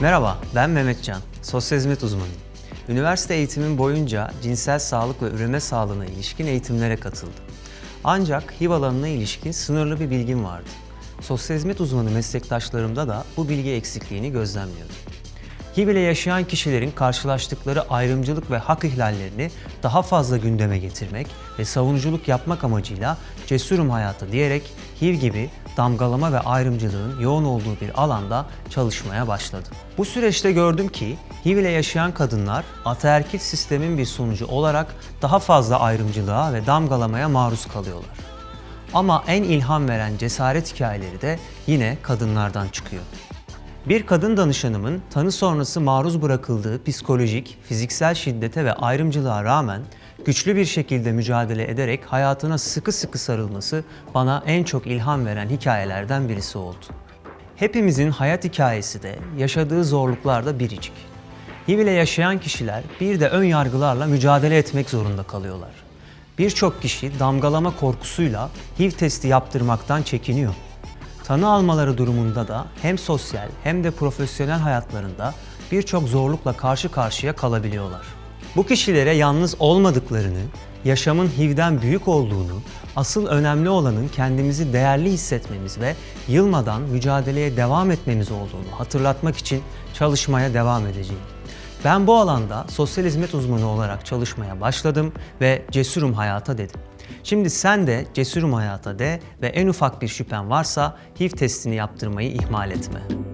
Merhaba, ben Mehmetcan, sosyal hizmet uzmanıyım. Üniversite eğitimim boyunca cinsel sağlık ve üreme sağlığına ilişkin eğitimlere katıldım. Ancak HIV alanına ilişkin sınırlı bir bilgim vardı. Sosyal hizmet uzmanı meslektaşlarımda da bu bilgi eksikliğini gözlemliyordum. HIV ile yaşayan kişilerin karşılaştıkları ayrımcılık ve hak ihlallerini daha fazla gündeme getirmek ve savunuculuk yapmak amacıyla cesurum hayata diyerek HIV gibi damgalama ve ayrımcılığın yoğun olduğu bir alanda çalışmaya başladım. Bu süreçte gördüm ki HIV ile yaşayan kadınlar ataerkil sistemin bir sonucu olarak daha fazla ayrımcılığa ve damgalamaya maruz kalıyorlar. Ama en ilham veren cesaret hikayeleri de yine kadınlardan çıkıyor. Bir kadın danışanımın tanı sonrası maruz bırakıldığı psikolojik, fiziksel şiddete ve ayrımcılığa rağmen güçlü bir şekilde mücadele ederek hayatına sıkı sıkı sarılması bana en çok ilham veren hikayelerden birisi oldu. Hepimizin hayat hikayesi de yaşadığı zorluklarda biricik. HIV ile yaşayan kişiler bir de ön yargılarla mücadele etmek zorunda kalıyorlar. Birçok kişi damgalama korkusuyla HIV testi yaptırmaktan çekiniyor. Tanı almaları durumunda da hem sosyal hem de profesyonel hayatlarında birçok zorlukla karşı karşıya kalabiliyorlar. Bu kişilere yalnız olmadıklarını, yaşamın HIV'den büyük olduğunu, asıl önemli olanın kendimizi değerli hissetmemiz ve yılmadan mücadeleye devam etmemiz olduğunu hatırlatmak için çalışmaya devam edeceğim. Ben bu alanda sosyal hizmet uzmanı olarak çalışmaya başladım ve cesurum hayata dedim. Şimdi sen de cesurum hayata de ve en ufak bir şüphen varsa HIV testini yaptırmayı ihmal etme.